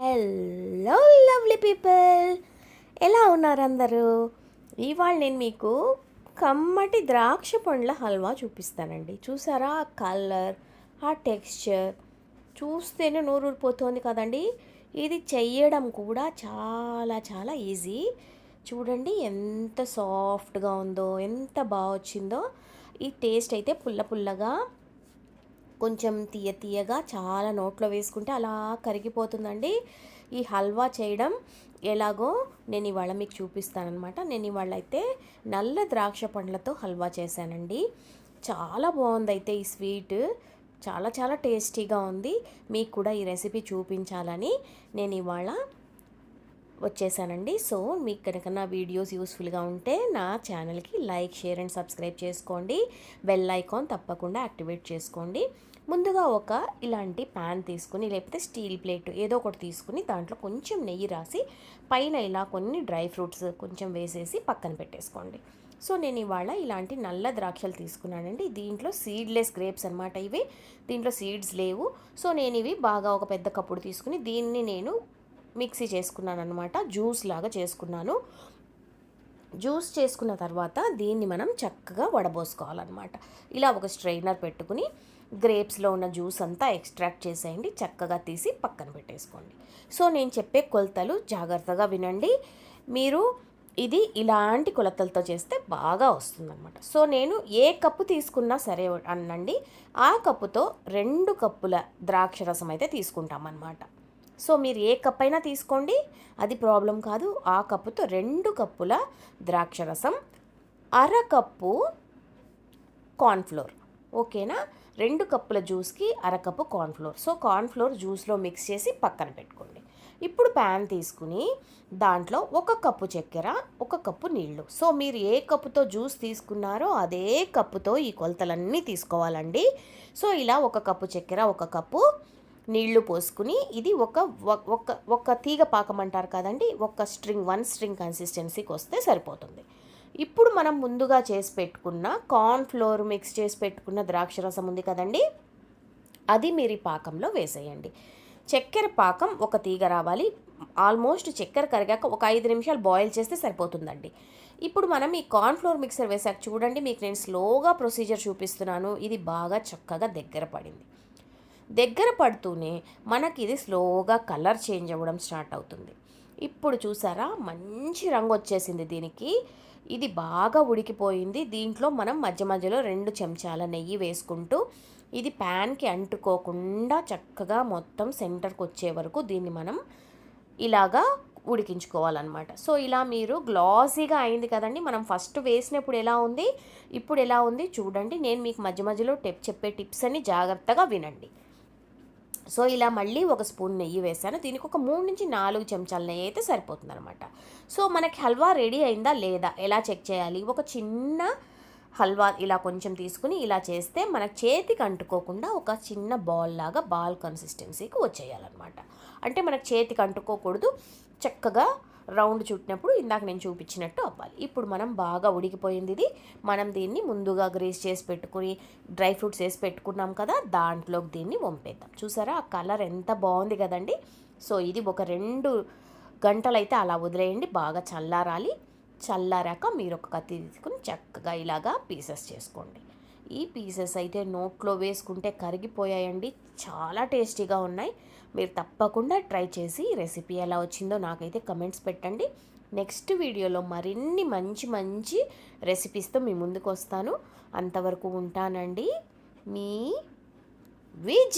Hello lovely people ఎలా ఉన్నారు అందరూ? ఇవాళ నేను మీకు కమ్మటి ద్రాక్ష పండ్ల హల్వా చూపిస్తానండి. చూసారా? ఆ కలర్ ఆ టెక్స్చర్ చూస్తేనే నోరు ఊరిపోతుంది కదండి. ఇది చెయ్యడం కూడా చాలా చాలా ఈజీ చూడండి ఎంత సాఫ్ట్గా ఉందో ఎంత బాగా వచ్చిందో. ఈ టేస్ట్ అయితే పుల్ల పుల్లగా కొంచెం తీయ తీయగా చాలా నోట్లో వేసుకుంటే అలా కరిగిపోతుందండి. ఈ హల్వా చేయడం ఎలాగో నేను ఇవాళ మీకు చూపిస్తానమాట నేను ఇవాళ అయితే నల్ల ద్రాక్ష పండ్లతో హల్వా చేశానండి. చాలా బాగుంది అయితే ఈ స్వీట్. చాలా చాలా టేస్టీగా ఉంది. మీకు కూడా ఈ రెసిపీ చూపించాలని నేను ఇవాళ వచ్చేసానండి. సో మీకు కనుక నా వీడియోస్ యూస్ఫుల్గా ఉంటే నా ఛానల్కి లైక్ షేర్ అండ్ సబ్స్క్రైబ్ చేసుకోండి. బెల్ ఐకాన్ తప్పకుండా యాక్టివేట్ చేసుకోండి. ముందుగా ఒక ఇలాంటి ప్యాన్ తీసుకుని లేకపోతే స్టీల్ ప్లేట్ ఏదో ఒకటి తీసుకుని దాంట్లో కొంచెం నెయ్యి రాసి పైన ఇలా కొన్ని డ్రై ఫ్రూట్స్ కొంచెం వేసేసి పక్కన పెట్టేసుకోండి. సో నేను ఇవాళ ఇలాంటి నల్ల ద్రాక్షలు తీసుకున్నానండి. దీంట్లో సీడ్లెస్ గ్రేప్స్ అనమాట ఇవి. దీంట్లో సీడ్స్ లేవు. సో నేను ఇవి బాగా ఒక పెద్ద కప్పుడు తీసుకుని దీన్ని నేను మిక్సీ చేసుకున్నాను అనమాట జ్యూస్ లాగా చేసుకున్నాను. జ్యూస్ చేసుకున్న తర్వాత దీన్ని మనం చక్కగా వడబోసుకోవాలన్నమాట. ఇలా ఒక స్ట్రైనర్ పెట్టుకుని గ్రేప్స్లో ఉన్న జ్యూస్ అంతా ఎక్స్ట్రాక్ట్ చేసేయండి చక్కగా తీసి పక్కన పెట్టేసుకోండి. సో నేను చెప్పే కొలతలు జాగ్రత్తగా వినండి. మీరు ఇది ఇలాంటి కొలతలతో చేస్తే బాగా వస్తుందన్నమాట. సో నేను ఏ కప్పు తీసుకున్నా సరే అనండి ఆ కప్పుతో రెండు కప్పుల ద్రాక్ష రసం అయితే తీసుకుంటామన్నమాట. సో మీరు ఏ కప్ అయినా తీసుకోండి. అది ప్రాబ్లం కాదు. ఆ కప్పుతో రెండు కప్పుల ద్రాక్ష రసం అరకప్పు కార్న్ఫ్లోర్ ఓకేనా రెండు కప్పుల జ్యూస్కి అరకప్పు కార్న్ఫ్లోర్ సో కార్న్ఫ్లోర్ జ్యూస్లో మిక్స్ చేసి పక్కన పెట్టుకోండి. ఇప్పుడు ప్యాన్ తీసుకుని దాంట్లో ఒక కప్పు చక్కెర ఒక కప్పు నీళ్ళు సో మీరు ఏ కప్పుతో జ్యూస్ తీసుకున్నారో అదే కప్పుతో ఈ కొలతలన్నీ తీసుకోవాలండి. సో ఇలా ఒక కప్పు చక్కెర ఒక కప్పు నీళ్ళు పోసుకుని ఇది ఒక ఒక ఒక తీగ పాకం అంటారు కదండి ఒక స్ట్రింగ్ వన్ స్ట్రింగ్ కన్సిస్టెన్సీకి వస్తే సరిపోతుంది. ఇప్పుడు మనం ముందుగా చేసి పెట్టుకున్న కార్న్ ఫ్లోర్ మిక్స్ చేసి పెట్టుకున్న ద్రాక్ష రసం ఉంది కదండి అది మీరు ఈ పాకంలో వేసేయండి. చక్కెర పాకం ఒక తీగ రావాలి ఆల్మోస్ట్ చక్కెర కరిగాక ఒక ఐదు నిమిషాలు బాయిల్ చేస్తే సరిపోతుందండి. ఇప్పుడు మనం ఈ కార్న్ఫ్లోర్ మిక్సర్ వేసాక చూడండి మీకు నేను స్లోగా ప్రొసీజర్ చూపిస్తున్నాను ఇది బాగా చక్కగా దగ్గర పడింది. దగ్గర పడుతూనే మనకి ఇది స్లోగా కలర్ చేంజ్ అవ్వడం స్టార్ట్ అవుతుంది. ఇప్పుడు చూసారా? మంచి రంగు వచ్చేసింది దీనికి. ఇది బాగా ఉడికిపోయింది. దీంట్లో మనం మధ్య మధ్యలో రెండు చెంచాల నెయ్యి వేసుకుంటూ ఇది ప్యాన్కి అంటుకోకుండా చక్కగా మొత్తం సెంటర్కి వచ్చే వరకు దీన్ని మనం ఇలాగా ఉడికించుకోవాలన్నమాట. సో ఇలా మీరు గ్లాసీగా అయింది కదండి. మనం ఫస్ట్ వేసినప్పుడు ఎలా ఉంది? ఇప్పుడు ఎలా ఉంది? చూడండి. నేను మీకు మధ్య మధ్యలో టిప్ చెప్పే టిప్స్ అని జాగ్రత్తగా వినండి. సో ఇలా మళ్ళీ ఒక స్పూన్ నెయ్యి వేసాను దీనికి ఒక మూడు నుంచి నాలుగు చెంచాల నెయ్యి అయితే సరిపోతుందనమాట సో మనకి హల్వా రెడీ అయిందా లేదా? ఎలా చెక్ చేయాలి? ఒక చిన్న హల్వా ఇలా కొంచెం తీసుకుని ఇలా చేస్తే మన చేతికి అంటుకోకుండా ఒక చిన్న బాల్ లాగా బాల్ కన్సిస్టెన్సీకి వచ్చేయాలన్నమాట. అంటే మనకు చేతికి అంటుకోకూడదు. చక్కగా రౌండ్ చుట్టినప్పుడు ఇందాక నేను చూపించినట్టు అవ్వాలి. ఇప్పుడు మనం బాగా ఉడికిపోయింది ఇది. మనం దీన్ని ముందుగా గ్రేస్ చేసి పెట్టుకుని డ్రై ఫ్రూట్స్ వేసి పెట్టుకున్నాం కదా దాంట్లోకి దీన్ని వంపేద్దాం. చూసారా? ఆ కలర్ ఎంత బాగుంది కదండి. సో ఇది ఒక రెండు గంటలు అయితే అలా వదిలేయండి. బాగా చల్లారాలి. చల్లారాక మీరు ఒక కత్తి తీసుకుని చక్కగా ఇలాగా పీసెస్ చేసుకోండి. ఈ పీసెస్ అయితే నోట్లో వేసుకుంటే కరిగిపోయాయండి. చాలా టేస్టీగా ఉన్నాయి. మీరు తప్పకుండా ట్రై చేసి రెసిపీ ఎలా వచ్చిందో నాకైతే కమెంట్స్ పెట్టండి. నెక్స్ట్ వీడియోలో మరిన్ని మంచి మంచి రెసిపీస్తో మీ ముందుకు వస్తాను అంతవరకు ఉంటానండి. మీ విజ్